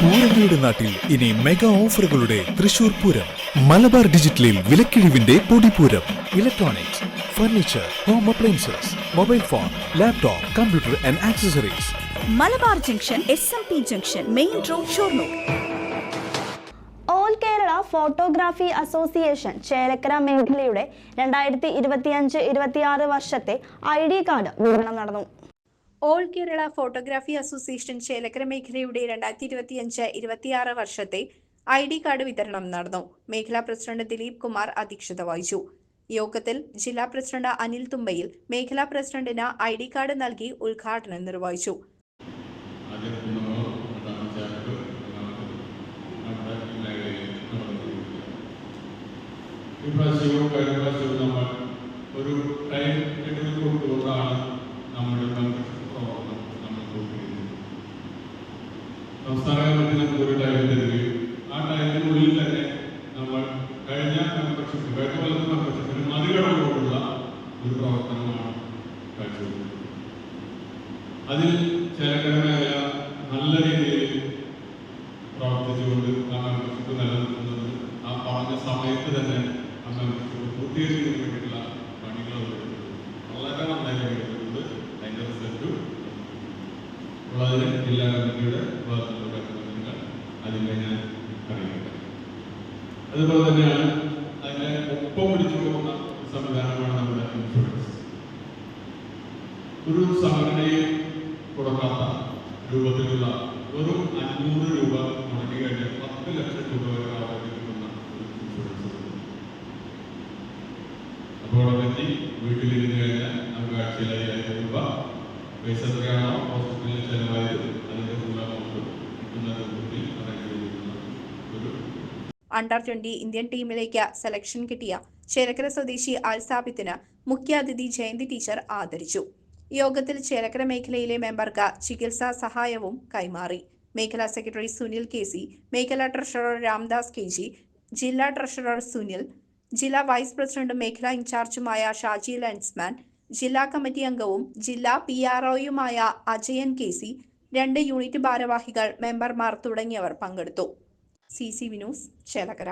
പൂരങ്ങളുടെ നാട്ടിൽ ഇനി മെഗാ ഓഫറുകളുടെ തൃശൂർ പൂരം. മലബാർ ഡിജിറ്റലിൽ വിലക്കിഴിവിന്റെ പൊടിപൂരം. Electronics furniture home appliances mobile phone laptop computer and accessories Malabar junction S M P junction main road Shoranur. All Kerala photography association Chelakkara മേഖലയുടെ രണ്ടായിരത്തി ഇരുപത്തിയഞ്ച് ഇരുപത്തിയാറ് വർഷത്തെ ഐ ഡി കാർഡ് വിതരണം നടന്നു. All Kerala photography association Chelakkara മേഖലയുടെ രണ്ടായിരത്തി ഇരുപത്തിയഞ്ച് ഇരുപത്തിയാറ് വർഷത്തെ ഐ ഡി കാർഡ് വിതരണം നടന്നു. മേഖലാ പ്രസിഡന്റ് ദിലീപ് കുമാർ അധ്യക്ഷത വഹിച്ചു. യോഗത്തിൽ ജില്ലാ പ്രസിഡന്റ് അനിൽ തുമ്പയിൽ മേഖലാ പ്രസിഡന്റിന് ഐ ഡി കാർഡ് നൽകി ഉദ്ഘാടനം നിർവഹിച്ചു. ഒരു ടൈം നമ്മുടെ മെമ്പർഷിപ്പ് പ്രവർത്തനം നമ്മൾ കൊണ്ടിരിക്കുന്നത് സംസ്ഥാന നമുക്ക് ഒരു ടൈം തരികയും ആ ടൈമിനുള്ളിൽ തന്നെ നമ്മൾ കഴിഞ്ഞ മെമ്പർഷിപ്പ് കഴിഞ്ഞ കൊല്ലത്തെ മെമ്പർഷിപ്പിന് ഒരു പ്രവർത്തനമാണ് കാഴ്ചവെക്കുന്നത്. അതിൽ ചില മേഖല നല്ല രീതിയിൽ പ്രവർത്തിച്ചുകൊണ്ട് ആ മെമ്പർഷിപ്പ് നിലനിൽക്കുന്നത് ആ പറഞ്ഞ സമയത്ത് തന്നെ ആ മെമ്പർഷിപ്പ് പൂർത്തീകരിക്കുന്നതിന് വേണ്ടിയിട്ടുള്ള പണികൾ നടത്തുന്നത് വളരെ നന്നായി നടത്തുന്നത് അതിന്റെ റിസൾട്ട് ഉള്ളതിന് ജില്ലാ കമ്മിറ്റിയുടെ ഭാഗത്തുള്ള കമ്മിറ്റികൾ അതിനെ ഞാൻ അറിയിക്കട്ടെ. അതുപോലെ തന്നെയാണ് അതിനെ ഒപ്പം പിടിച്ചു പോകുന്ന സംവിധാനമാണ് നമ്മുടെ ഇൻഷുറൻസ് ഒരു സംഘടനയും കൊടുക്കാത്ത രൂപത്തിലുള്ള വെറും അഞ്ഞൂറ് രൂപ മുടക്കി കഴിഞ്ഞാൽ പത്ത് ലക്ഷം രൂപ വരെ ആവർത്തിക്കുന്ന ഇൻഷുറൻസ്. അപ്പോൾ പറ്റി വീട്ടിലിരുന്ന് കഴിഞ്ഞാൽ നമുക്ക് ആഴ്ചയിൽ രൂപ അണ്ടർ ട്വന്റി ഇന്ത്യൻ ടീമിലേക്ക് സെലക്ഷൻ കിട്ടിയ ചേലക്കര സ്വദേശി ആൽസാബിത്തിന് മുഖ്യാതിഥി ജയന്തി ടീച്ചർ ആദരിച്ചു. യോഗത്തിൽ ചേലക്കര മേഖലയിലെ മെമ്പർക്ക് ചികിത്സാ സഹായവും കൈമാറി. മേഖലാ സെക്രട്ടറി സുനിൽ കെ സി മേഖലാ ട്രഷറർ രാംദാസ് കെ ജി ജില്ലാ ട്രഷറർ സുനിൽ ജില്ലാ വൈസ് പ്രസിഡന്റും മേഖലാ ഇൻചാർജുമായ ഷാജി ലൻസ്മാൻ ജില്ലാ കമ്മിറ്റി അംഗവും ജില്ലാ പി ആർ ഒയുമായ അജയൻ കെ സി രണ്ട് യൂണിറ്റ് ഭാരവാഹികൾ മെമ്പർമാർ തുടങ്ങിയവർ പങ്കെടുത്തു. C C Vinoos Chelakkara.